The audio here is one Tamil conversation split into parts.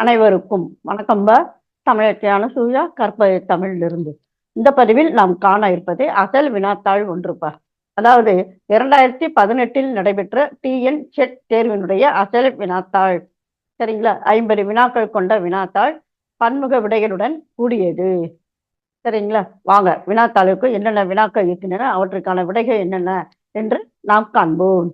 அனைவருக்கும் வணக்கம்பா தமிழச்சியான சூயா கற்பது தமிழிலிருந்து. இந்த பதிவில் நாம் காண இருப்பது அசல் வினாத்தாள் ஒன்றுப்பா அதாவது இரண்டாயிரத்தி பதினெட்டில் நடைபெற்ற டிஎன் செட் தேர்வினுடைய அசல் வினாத்தாள். சரிங்களா? ஐம்பது வினாக்கள் கொண்ட வினாத்தாள் பன்முக விடைகளுடன் கூடியது. சரிங்களா? வாங்க வினாத்தாளுக்கு என்னென்ன வினாக்கள் இருக்கின்றன அவற்றுக்கான விடைகள் என்னென்ன என்று நாம் காண்போம்.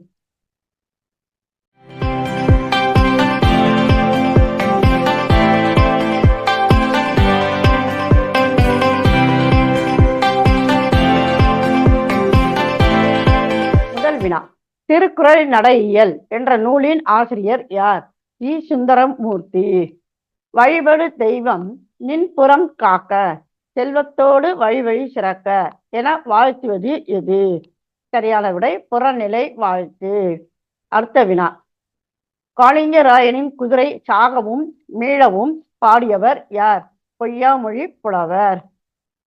திருக்குறள் நடையியல் என்ற நூலின் ஆசிரியர் யார்? இ சுந்தரம் மூர்த்தி வழிபடு தெய்வம் நின்புறம் காக்க செல்வத்தோடு வழி வழி சிறக்க என வாழ்த்துவது எது? சரியான விடை புறநிலை வாழ்த்து. அடுத்த வினா. காளிங்கராயனின் குதிரை சாகவும் மீளவும் பாடியவர் யார்? பொய்யாமொழி புலவர்.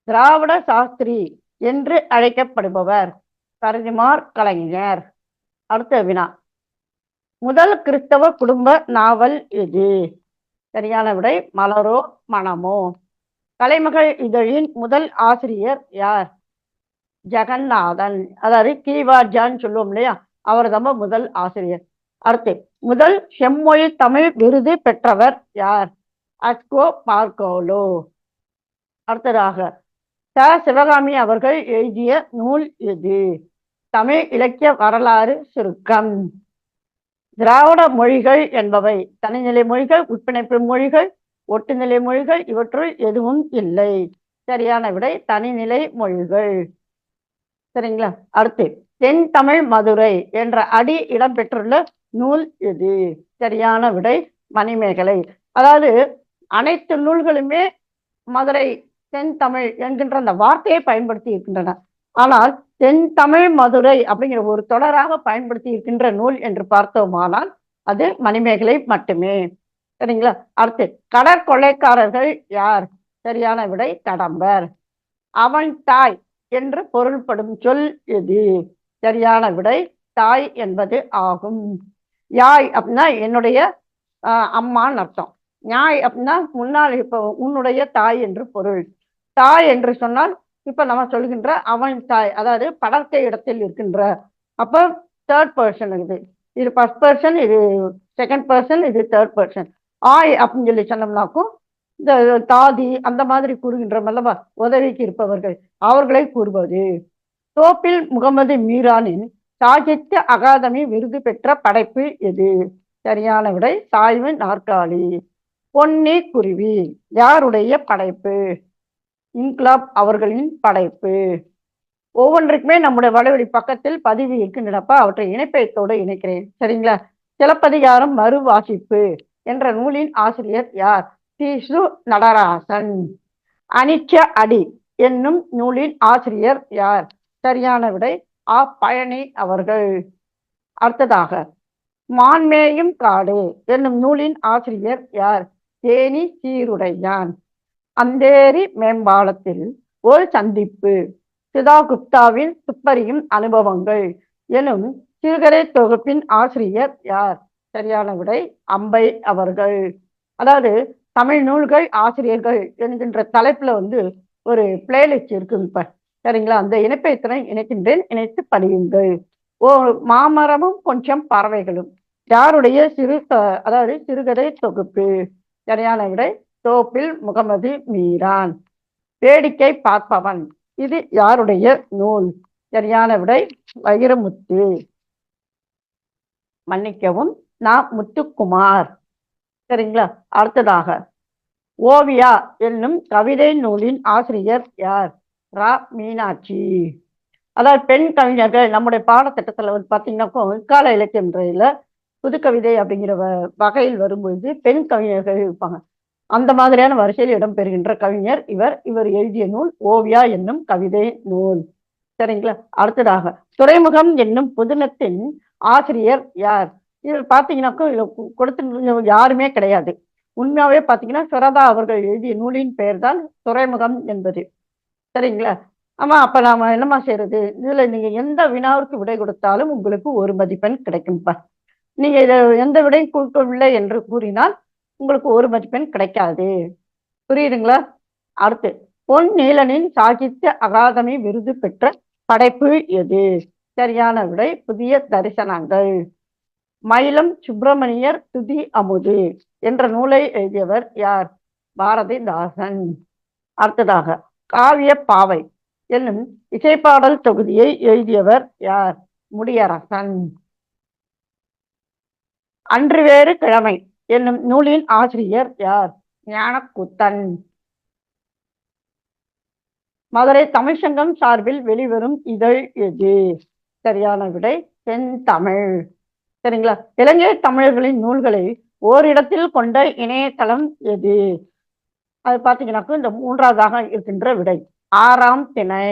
திராவிட சாஸ்திரி என்று அழைக்கப்படுபவர் கருதிமார் கலைஞர். அடுத்த வினா. முதல் கிறிஸ்தவ குடும்ப நாவல் எது? சரியான விடை மலரோ மனமோ கலைமகள் இதழின் முதல் ஆசிரியர் யார்? ஜெகநாதன். அதாவது கீவாஜான்னு சொல்லுவோம் இல்லையா? அவர் தான் முதல் ஆசிரியர். அடுத்து முதல் செம்மொழி தமிழ் விருது பெற்றவர் யார்? அஸ்கோ பார்கோலோ அடுத்ததாக ச. சிவகாமி அவர்கள் எழுதிய நூல் எது? தமிழ் இலக்கிய வரலாறு சுருக்கம். திராவிட மொழிகள் என்பவை தனிநிலை மொழிகள் உட்பிணைப்பு மொழிகள் ஒட்டுநிலை மொழிகள் இவற்றுள் எதுவும் இல்லை. சரியான விடை தனிநிலை மொழிகள். சரிங்களா? அடுத்து தென் தமிழ் மதுரை என்ற அடி இடம்பெற்றுள்ள நூல் எது? சரியான விடை மணிமேகலை. அதாவது அனைத்து நூல்களுமே மதுரை தென் தமிழ் என்கின்ற அந்த வார்த்தையை பயன்படுத்தி இருக்கின்றன. ஆனால் தென் தமிழ் மதுரை அப்படிங்கிற ஒரு தொடராக பயன்படுத்தி இருக்கின்ற நூல் என்று பார்த்தோமானால் அது மணிமேகலை மட்டுமே. சரிங்களா? அடுத்து கடற்கொள்ளைக்காரர்கள் யார்? சரியான விடை கடம்பர். அவன் தாய் என்று பொருள்படும் சொல் எது? சரியான விடை தாய் என்பது ஆகும். யாய் அப்படின்னா என்னுடைய அம்மான்னு அர்த்தம். ஞாய் அப்படின்னா முன்னால் இப்போ உன்னுடைய தாய் என்று பொருள். தாய் என்று சொன்னால் இப்ப நம்ம சொல்கின்ற அவன் தாய் அதாவது படர்க்கை இடத்தில் இருக்கின்ற. அப்ப தேர்ட் பர்சன் இது இது ஃபர்ஸ்ட் பர்சன் இது செகண்ட் பர்சன் இது தேர்ட் பர்சன் ஆய் அப்படின்னு சொல்லி சொன்னோம்னாக்கும் இந்த தாதி அந்த மாதிரி கூறுகின்றோம் அல்லவா? உதவிக்கு இருப்பவர்கள். அவர்களை கூறுவது. தோப்பில் முகமது மீரானின் சாகித்ய அகாதமி விருது பெற்ற படைப்பு எது? சரியான விடை சாய்வு நாற்காலி. பொன்னி குருவி. யாருடைய படைப்பு? இன்க்லாப் அவர்களின் படைப்பு. ஒவ்வொன்றுக்குமே நம்முடைய வலைவழி பக்கத்தில் பதிவு இருக்கின்றனப்பா அவற்றை இணைப்பயத்தோடு இணைக்கிறேன். சரிங்களா? சிலப்பதிகாரம் மறு வாசிப்பு என்ற நூலின் ஆசிரியர் யார்? தீசு நடராசன். அனிச்ச அடி என்னும் நூலின் ஆசிரியர் யார்? சரியான விடை ஆ. பழனி அவர்கள். அடுத்ததாக மான்மேயும் காடு என்னும் நூலின் ஆசிரியர் யார்? தேனி சீருடையான். அந்தேரி மேம்பாலத்தில் ஒரு சந்திப்பு. சிதா குப்தாவின் துப்பறியும் அனுபவங்கள். எனும் சிறுகதை தொகுப்பின் ஆசிரியர் யார்? சரியான விடை அம்பை அவர்கள். அதாவது தமிழ் நூல்கள் ஆசிரியர்கள் என்கின்ற தலைப்புல வந்து ஒரு பிளேலிஸ்ட் இருக்கு இப்ப. சரிங்களா? அந்த இணைப்பை இணைக்கின்றேன். இணைத்து படியுங்கள். ஓ மாமரமும் கொஞ்சம் பறவைகளும். யாருடைய சிறு அதாவது சிறுகதை தொகுப்பு? சரியான விடை தோப்பில் முகமது மீரான். வேடிக்கை பார்ப்பவன். இது யாருடைய நூல்? சரியான விடை வைரமுத்து. மன்னிக்கவும் நான் முத்துக்குமார். சரிங்களா? அடுத்ததாக ஓவியா என்னும் கவிதை நூலின் ஆசிரியர் யார்? ரா. மீனாட்சி. அதாவது பெண் கவிஞர்கள் நம்முடைய பாடத்திட்டத்துல வந்து பார்த்தீங்கன்னா இக்கால இலக்கியம்ன்றதுல புது கவிதை அப்படிங்கிற வகையில் வரும்பொழுது பெண் கவிஞர்கள் இருப்பாங்க. அந்த மாதிரியான வரிசையில் இடம்பெறுகின்ற கவிஞர் இவர். இவர் எழுதிய நூல் ஓவியா என்னும் கவிதை நூல். சரிங்களா? அடுத்ததாக துறைமுகம் என்னும் புதினத்தின் ஆசிரியர் யார்? இதில் பார்த்தீங்கன்னாக்கா கொடுத்து யாருமே கிடையாது. உண்மையாவே பார்த்தீங்கன்னா சுரதா அவர்கள் எழுதிய நூலின் பெயர் தான் துறைமுகம் என்பது. சரிங்களா? ஆமா அப்ப நாம என்னமா செய்யறது இதுல நீங்க எந்த வினாவிற்கு விடை கொடுத்தாலும் உங்களுக்கு ஒரு மதிப்பெண் கிடைக்கும்பா நீங்க இதை எந்த விடையும் கொடுக்கவில்லை என்று கூறினால் உங்களுக்கு ஒரு மதிப்பெண் கிடைக்காது. புரியுதுங்களா? அடுத்து பொன் நீலனின் சாகித்ய அகாதமி விருது பெற்ற படைப்பு எது? சரியான விடை புதிய தரிசனங்கள். மயிலம் சுப்பிரமணியர் துதி அமுது என்ற நூலை எழுதியவர் யார்? பாரதிதாசன். அடுத்ததாக காவிய பாவை என்னும் இசைப்பாடல் தொகுதியை எழுதியவர் யார்? முடியரசன். அன்று வேறு கிழமை என்னும் நூலின் ஆசிரியர் யார்? ஞானக்கூத்தன். மதுரை தமிழ்ச்சங்கம் சார்பில் வெளிவரும் இதழ் எது? சரியான விடை செந்தமிழ் சரிங்களா? இலங்கை தமிழர்களின் நூல்களை ஓரிடத்தில் கொண்ட இணையதளம் எது? அது பார்த்தீங்கன்னாக்கும் இந்த மூன்றாவதாக இருக்கின்ற விடை ஆறாம் திணை.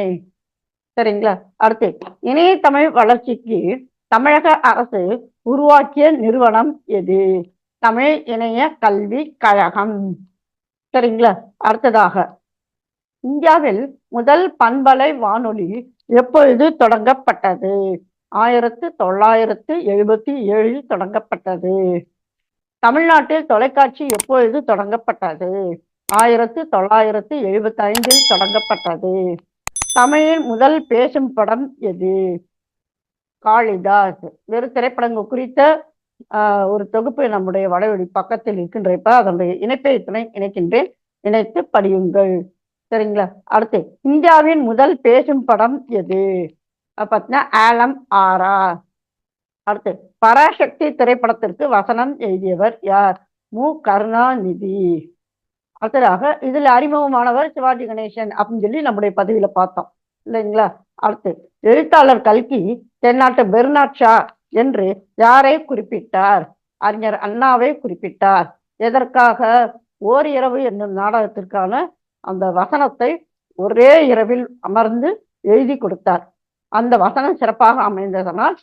சரிங்களா? அடுத்து இணையதமிழ் வளர்ச்சிக்கு தமிழக அரசு உருவாக்கிய நிறுவனம் எது? தமிழ் இணைய கல்வி கழகம். சரிங்களா? அடுத்ததாக இந்தியாவில் முதல் பண்பலை வானொலி எப்பொழுது தொடங்கப்பட்டது? ஆயிரத்து தொள்ளாயிரத்து எழுபத்தி ஏழில் தொடங்கப்பட்டது. தமிழ்நாட்டில் தொலைக்காட்சி எப்பொழுது தொடங்கப்பட்டது? ஆயிரத்து தொள்ளாயிரத்து எழுபத்தி ஐந்தில் தொடங்கப்பட்டது. தமிழின் முதல் பேசும் படம் எது? காளிதாஸ். வேறு திரைப்படங்கள் குறித்த ஒரு தொகுப்பு நம்முடைய வடவெளி பக்கத்தில் இருக்கின்ற இப்போ அதனுடைய இணைப்பை இத்தனை இணைக்கின்றேன். இணைத்து படியுங்கள். சரிங்களா? அடுத்து இந்தியாவின் முதல் பேசும் படம் எது? பார்த்தீங்கன்னா ஆலம் ஆரா அடுத்து பராசக்தி திரைப்படத்திற்கு வசனம் எழுதியவர் யார்? மு. கருணாநிதி. அடுத்ததாக இதுல அறிமுகமானவர் சிவாஜி கணேசன் அப்படின்னு சொல்லி நம்முடைய பதவியில பார்த்தோம். இல்லைங்களா? அடுத்து எழுத்தாளர் கல்கி தென்னாட்டு பெர்னாட் ஷா. என்று யாரை குறிப்பிட்டார்? அறிஞர் அண்ணாவை குறிப்பிட்டார். எதற்காக? ஓர் இரவு என்னும் நாடகத்திற்கான அந்த வசனத்தை ஒரே இரவில் அமர்ந்து எழுதி கொடுத்தார். அந்த வசனம் சிறப்பாக அமைந்ததனால்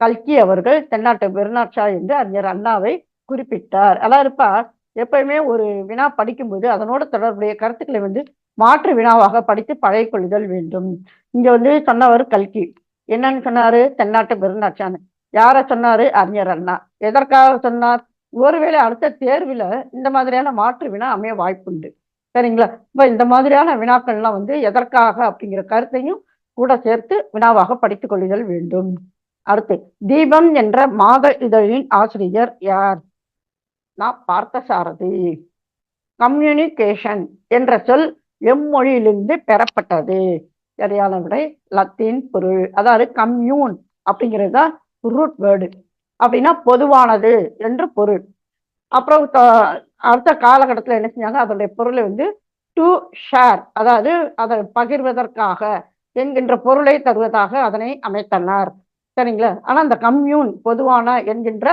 கல்கி அவர்கள் தென்னாட்டு பெருநாட்சா என்று அறிஞர் அண்ணாவை குறிப்பிட்டார். அதான் இருப்பா எப்பயுமே ஒரு வினா படிக்கும்போது அதனோட தொடர்புடைய கருத்துக்களை வந்து மாற்று வினாவாக படித்து பழகிக்கொள்ளுதல் வேண்டும். இங்க வந்து சொன்னவர் கல்கி. என்னன்னு சொன்னாரு? தென்னாட்டு பெருநாட்சான்னு யார சொன்னாரு? அறிஞர் அண்ணா. எதற்காக சொன்னார்? ஒருவேளை அடுத்த தேர்வுல இந்த மாதிரியான மாற்று வினா அமைய வாய்ப்புண்டு. சரிங்களா? இப்ப இந்த மாதிரியான வினாக்கள்லாம் வந்து எதற்காக அப்படிங்கிற கருத்தையும் கூட சேர்த்து வினாவாக படித்துக் கொள்ளுதல் வேண்டும். அடுத்து தீபம் என்ற மாத இதழின் ஆசிரியர் யார்? நான் பார்த்தசாரதி. கம்யூனிகேஷன் என்ற சொல் எம்மொழியிலிருந்து பெறப்பட்டது. சரியான விடை லத்தீன் பொருள். அதாவது கம்யூன் அப்படிங்கிறது தான் ரூட் வேர்டு அப்படின்னா பொதுவானது என்று பொருள். அப்புறம் அடுத்த காலகட்டத்தில் என்ன செஞ்சாங்க? அதனுடைய பொருளை வந்து டு ஷேர் அதாவது அதை பகிர்வதற்காக என்கின்ற பொருளை தருவதாக அதனை அமைத்தனர். சரிங்களா? ஆனா அந்த கம்யூன் பொதுவான என்கின்ற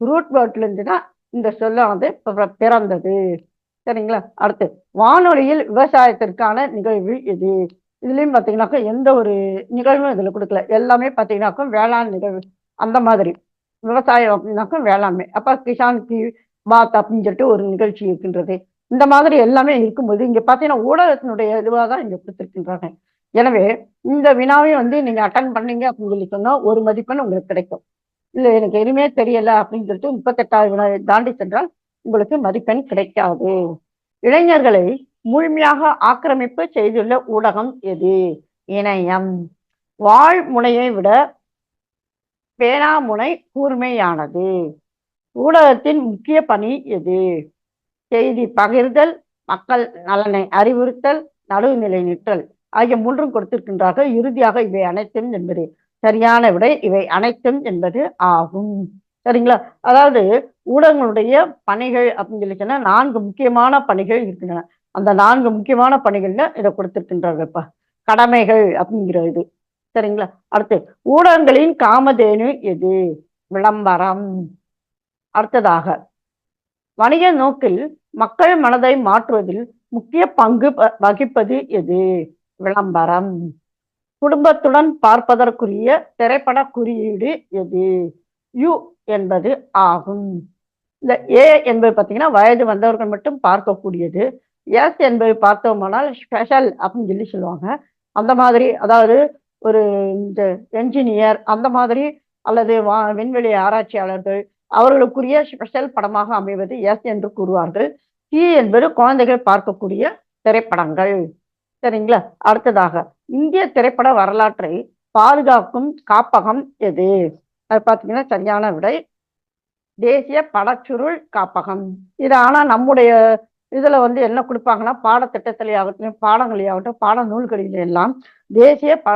ரூட் வேர்ட்லேருந்து தான் இந்த சொல்லானது பிறந்தது. சரிங்களா? அடுத்து வானொலியில் விவசாயத்திற்கான நிகழ்வு இது. இதுலேயும் பார்த்தீங்கன்னாக்கா எந்த ஒரு நிகழ்வும் இதில் கொடுக்கல. எல்லாமே பார்த்தீங்கன்னாக்கா வேளாண் நிகழ்வு. அந்த மாதிரி. விவசாயம் அப்படின்னாக்கா வேளாண்மை. அப்போ கிசான் கி பாத் அப்படின்னு சொல்லிட்டு ஒரு நிகழ்ச்சி இருக்கின்றது. இந்த மாதிரி எல்லாமே இருக்கும்போது இங்கே பார்த்தீங்கன்னா ஊடகத்தினுடைய இதுவாக தான் இங்கே கொடுத்துருக்கின்றாங்க. எனவே இந்த வினாவை வந்து நீங்கள் அட்டன் பண்ணீங்க அப்படின்னு சொல்லி சொன்னால் ஒரு மதிப்பெண் உங்களுக்கு கிடைக்கும். இல்லை எனக்கு எதுவுமே தெரியல அப்படின்னு சொல்லிட்டு முப்பத்தெட்டாவது வினா தாண்டி சென்றால் உங்களுக்கு மதிப்பெண் கிடைக்காது. இளைஞர்களை முழுமையாக ஆக்கிரமிப்பு செய்துள்ள ஊடகம் எது? இணையம். வாழ்முனையை விட பேனாமுனை கூர்மையானது. ஊடகத்தின் முக்கிய பணி எது? செய்தி பகிர்தல் மக்கள் நலனை அறிவுறுத்தல் நடுவுநிலை நிற்றல் ஆகிய மூன்றும் கொடுத்திருக்கின்றார்கள். இறுதியாக இவை அனைத்தும் என்பது சரியான விடை. இவை அனைத்தும் என்பது ஆகும். சரிங்களா? அதாவது ஊடகங்களுடைய பணிகள் அப்படின்னு சொல்லி சொன்னா நான்கு முக்கியமான பணிகள் இருக்கின்றன. அந்த நான்கு முக்கியமான பணிகள்ல இதை கொடுத்திருக்கின்றார்கள்ப்பா. கடமைகள் அப்படிங்கிற இது. சரிங்களா? அடுத்து ஊடகங்களின் காமதேனு எது? விளம்பரம். அடுத்ததாக வணிக நோக்கில் மக்கள் மனதை மாற்றுவதில் முக்கிய பங்கு வகிப்பது எது? விளம்பரம். குடும்பத்துடன் பார்ப்பதற்குரிய திரைப்பட குறியீடு எது? யு என்பது ஆகும். இந்த ஏ என்பது பார்த்தீங்கன்னா வயது வந்தவர்கள் மட்டும் பார்க்கக்கூடியது. எஸ் என்பது பார்த்தோம்னால் ஸ்பெஷல் அப்படின்னு சொல்லி சொல்லுவாங்க. அந்த மாதிரி அதாவது ஒரு இந்த என்ஜினியர் அந்த மாதிரி அல்லது வா விண்வெளி ஆராய்ச்சியாளர்கள் அவர்களுக்குரிய ஸ்பெஷல் படமாக அமைவது எஸ் என்று கூறுவார்கள். சி என்பது குழந்தைகள் பார்க்கக்கூடிய திரைப்படங்கள். சரிங்களா? அடுத்ததாக இந்திய திரைப்பட வரலாற்றை பாதுகாக்கும் காப்பகம் எது? அது பார்த்தீங்கன்னா சரியான விடை. தேசிய படச்சுருள் காப்பகம். இது ஆனால் நம்முடைய இதுல வந்து என்ன கொடுப்பாங்கன்னா பாடத்திட்டத்திலேயாகட்டும் பாடங்களையாகட்டும் பாட நூல்களில் எல்லாம் தேசிய ப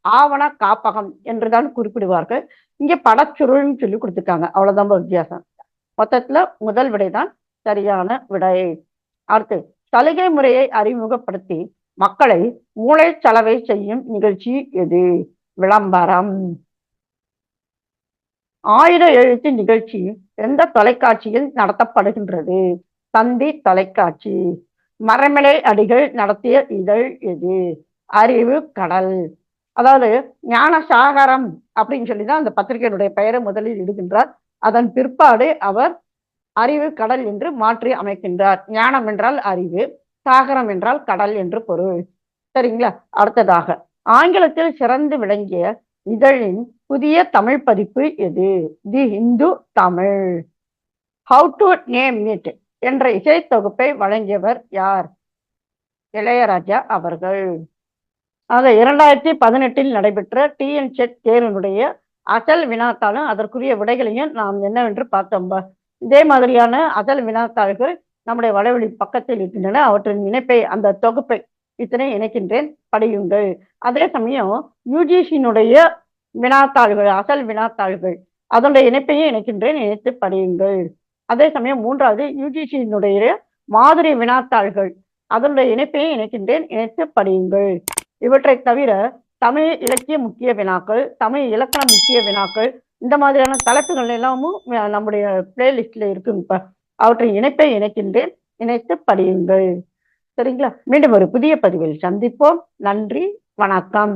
ஆவண காப்பகம் என்றுதான் குறிப்பிடுவார்கள். இங்க படச்சுருள்னு சொல்லி கொடுத்துருக்காங்க. அவ்வளவுதான் வித்தியாசம். மொத்தத்துல முதல் விடைதான் சரியான விடை. அடுத்து சலுகை முறையை அறிமுகப்படுத்தி மக்களை மூளைச்சலவை செய்யும் நிகழ்ச்சி எது? விளம்பரம். ஆயுத எழுத்து நிகழ்ச்சி எந்த தொலைக்காட்சியில் நடத்தப்படுகின்றது? தந்தி தொலைக்காட்சி. மரமலை அடிகள் நடத்திய இதழ் எது? அறிவு கடல். அதாவது ஞான சாகரம் அப்படின்னு சொல்லி தான் அந்த பத்திரிகையினுடைய பெயரை முதலில் இடுகின்றார். அதன் பிற்பாடு அவர் அறிவு கடல் என்று மாற்றி அமைக்கின்றார். ஞானம் என்றால் அறிவு சாகரம் என்றால் கடல் என்று பொருள். சரிங்களா? அடுத்ததாக ஆங்கிலத்தில் சிறந்து விளங்கிய இதழின் புதிய தமிழ் பதிப்பு எது? The Hindu Tamil. How to name it என்ற இசைத்தொகுப்பை வழங்கியவர் யார்? இளையராஜா அவர்கள். ஆக இரண்டாயிரத்தி பதினெட்டில் நடைபெற்ற டிஎன் செட் தேர்வினுடைய அசல் வினாத்தாளும் அதற்குரிய விடைகளையும் நாம் என்னவென்று பார்த்தோம். இதே மாதிரியான அசல் வினாத்தாள்கள் நம்முடைய வலைவழி பக்கத்தில் இருக்கின்றன. அவற்றின் இணைப்பை அந்த தொகுப்பை இத்தனை இணைக்கின்றேன். படியுங்கள். அதே சமயம் யூஜிசியினுடைய வினாத்தாள்கள் அசல் வினாத்தாள்கள் அதனுடைய இணைப்பையும் இணைக்கின்றேன். இணைத்து படியுங்கள். அதே சமயம் மூன்றாவது யூஜிசியினுடைய மாதிரி வினாத்தாள்கள். அதனுடைய இணைப்பையும் இணைக்கின்றேன் இணைத்து படியுங்கள் இவற்றை தவிர தமிழ் இலக்கிய முக்கிய வினாக்கள் தமிழ் இலக்கண முக்கிய வினாக்கள் இந்த மாதிரியான தலைப்புகள் எல்லாமும் நம்முடைய பிளேலிஸ்ட்ல இருக்கு இப்ப அவற்றின் இணைப்பை இணைக்கின்றேன் இணைத்து படியுங்கள் சரிங்களா? மீண்டும் ஒரு புதிய பதிவில் சந்திப்போம். நன்றி வணக்கம்.